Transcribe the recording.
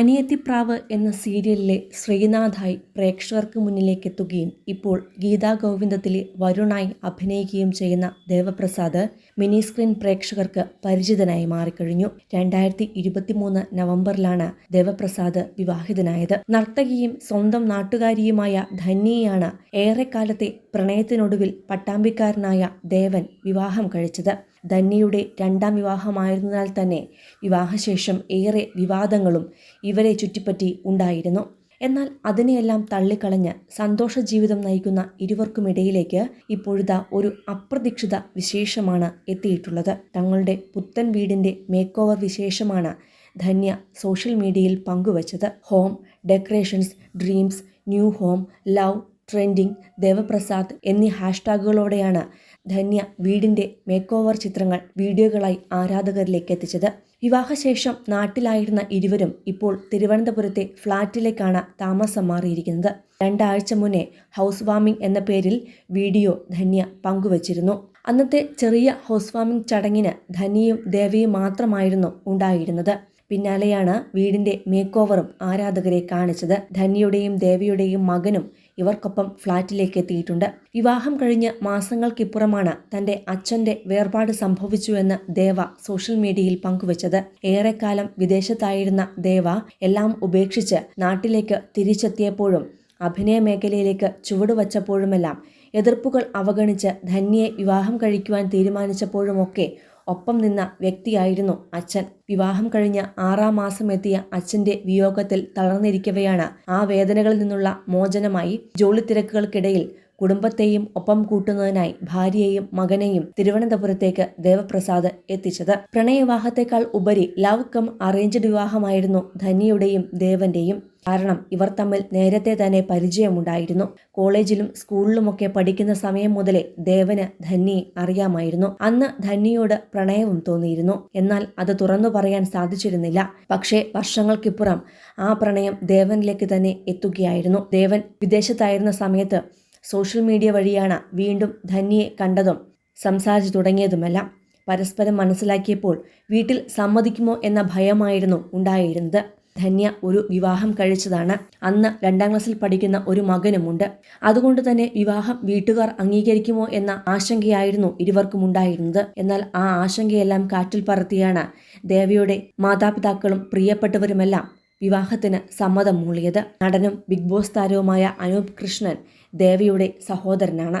അനിയത്തിപ്രാവ് എന്ന സീരിയലിലെ ശ്രീനാഥായി പ്രേക്ഷകർക്ക് മുന്നിലേക്ക് എത്തുകയും ഇപ്പോൾ ഗീതാ ഗോവിന്ദത്തിലെ വരുണായി അഭിനയിക്കുകയും ചെയ്യുന്ന ദേവപ്രസാദ് മിനി സ്ക്രീൻ പ്രേക്ഷകർക്ക് പരിചിതനായി മാറിക്കഴിഞ്ഞു. രണ്ടായിരത്തി ഇരുപത്തിമൂന്ന് നവംബറിലാണ് ദേവപ്രസാദ് വിവാഹിതനായത്. നർത്തകിയും സ്വന്തം നാട്ടുകാരിയുമായ ധന്യയാണ് ഏറെക്കാലത്തെ പ്രണയത്തിനൊടുവിൽ പട്ടാമ്പിക്കാരനായ ദേവൻ വിവാഹം കഴിച്ചത്. ധന്യയുടെ രണ്ടാം വിവാഹമായിരുന്നതിനാൽ തന്നെ വിവാഹശേഷം ഏറെ വിവാദങ്ങളും ഇവരെ ചുറ്റിപ്പറ്റി ഉണ്ടായിരുന്നു. എന്നാൽ അതിനെയെല്ലാം തള്ളിക്കളഞ്ഞ് സന്തോഷ ജീവിതം നയിക്കുന്ന ഇരുവർക്കുമിടയിലേക്ക് ഇപ്പോഴിതാ ഒരു അപ്രതീക്ഷിത വിശേഷമാണ് എത്തിയിട്ടുള്ളത്. തങ്ങളുടെ പുത്തൻ വീടിന്റെ മേക്ക് ഓവർ വിശേഷമാണ് ധന്യ സോഷ്യൽ മീഡിയയിൽ പങ്കുവച്ചത്. Home decorations dreams new home love trending Devaprasad എന്നീ ഹാഷ്ടാഗുകളോടെയാണ് ധന്യ വീടിന്റെ മേക്ക് ഓവർ ചിത്രങ്ങൾ വീഡിയോകളായി ആരാധകരിലേക്ക് എത്തിച്ചത്. വിവാഹശേഷം നാട്ടിലായിരുന്ന ഇരുവരും ഇപ്പോൾ തിരുവനന്തപുരത്തെ ഫ്ളാറ്റിലേക്കാണ് താമസം മാറിയിരിക്കുന്നത്. രണ്ടാഴ്ച മുന്നേ ഹൗസ് വാമിംഗ് എന്ന പേരിൽ വീഡിയോ ധന്യ പങ്കുവച്ചിരുന്നു. അന്നത്തെ ചെറിയ ഹൗസ് വാമിംഗ് ചടങ്ങിന് ധന്യയും ദേവയും മാത്രമായിരുന്നു ഉണ്ടായിരുന്നത്. പിന്നാലെയാണ് വീടിന്റെ മേക്ക് ഓവറും ആരാധകരെ കാണിച്ചത്. ധന്യയുടെയും ദേവിയുടെയും മകനും ഇവർക്കൊപ്പം ഫ്ളാറ്റിലേക്ക് എത്തിയിട്ടുണ്ട് വിവാഹം കഴിഞ്ഞ് മാസങ്ങൾക്കിപ്പുറമാണ് തന്റെ അച്ഛന്റെ വേർപാട് സംഭവിച്ചുവെന്ന് ദേവ സോഷ്യൽ മീഡിയയിൽ പങ്കുവച്ചത്. ഏറെക്കാലം വിദേശത്തായിരുന്ന ദേവ എല്ലാം ഉപേക്ഷിച്ച് നാട്ടിലേക്ക് തിരിച്ചെത്തിയപ്പോഴും അഭിനയ മേഖലയിലേക്ക് ചുവടുവച്ചപ്പോഴുമെല്ലാം എതിർപ്പുകൾ അവഗണിച്ച് ധന്യയെ വിവാഹം കഴിക്കുവാൻ തീരുമാനിച്ചപ്പോഴുമൊക്കെ ഒപ്പം നിന്ന വ്യക്തിയായിരുന്നു അച്ഛൻ. വിവാഹം കഴിഞ്ഞ ആറാം മാസം എത്തിയ അച്ഛന്റെ വിയോഗത്തിൽ തളർന്നിരിക്കവെയാണ് ആ വേദനകളിൽ നിന്നുള്ള മോചനമായി ജോലി തിരക്കുകൾക്കിടയിൽ കുടുംബത്തെയും ഒപ്പം കൂട്ടുന്നതിനായി ഭാര്യയെയും മകനെയും തിരുവനന്തപുരത്തേക്ക് ദേവപ്രസാദ് എത്തിച്ചത്. പ്രണയവിവാഹത്തെക്കാൾ ഉപരി ലവ് കം അറേഞ്ച്ഡ് വിവാഹമായിരുന്നു ധന്യയുടെയും ദേവന്റെയും. കാരണം ഇവർ തമ്മിൽ നേരത്തെ തന്നെ പരിചയമുണ്ടായിരുന്നു. കോളേജിലും സ്കൂളിലുമൊക്കെ പഠിക്കുന്ന സമയം മുതലേ ദേവന് ധന്യെ അറിയാമായിരുന്നു. അന്ന് ധന്യയോട് പ്രണയവും തോന്നിയിരുന്നു. എന്നാൽ അത് തുറന്നു പറയാൻ സാധിച്ചിരുന്നില്ല. പക്ഷേ വർഷങ്ങൾക്കിപ്പുറം ആ പ്രണയം ദേവനിലേക്ക് തന്നെ എത്തുകയായിരുന്നു. ദേവൻ വിദേശത്തായിരുന്ന സമയത്ത് സോഷ്യൽ മീഡിയ വഴിയാണ് വീണ്ടും ധന്യയെ കണ്ടതും സംസാരിച്ചു തുടങ്ങിയതുമെല്ലാം പരസ്പരം മനസ്സിലാക്കിയപ്പോൾ വീട്ടിൽ സമ്മതിക്കുമോ എന്ന ഭയമായിരുന്നു ഉണ്ടായിരുന്നത്. ധന്യ ഒരു വിവാഹം കഴിച്ചതാണ്. അന്ന് രണ്ടാം ക്ലാസ്സിൽ പഠിക്കുന്ന ഒരു മകനുമുണ്ട്. അതുകൊണ്ട് തന്നെ വിവാഹം വീട്ടുകാർ അംഗീകരിക്കുമോ എന്ന ആശങ്കയായിരുന്നു ഇരുവർക്കും ഉണ്ടായിരുന്നത്. എന്നാൽ ആ ആശങ്കയെല്ലാം കാറ്റിൽ പറത്തിയാണ് ദേവയുടെ മാതാപിതാക്കളും പ്രിയപ്പെട്ടവരുമെല്ലാം വിവാഹത്തിന് സമ്മതം മൂളിയത് നടനും ബിഗ് ബോസ് താരവുമായ അനൂപ് കൃഷ്ണൻ ദേവയുടെ സഹോദരനാണ്.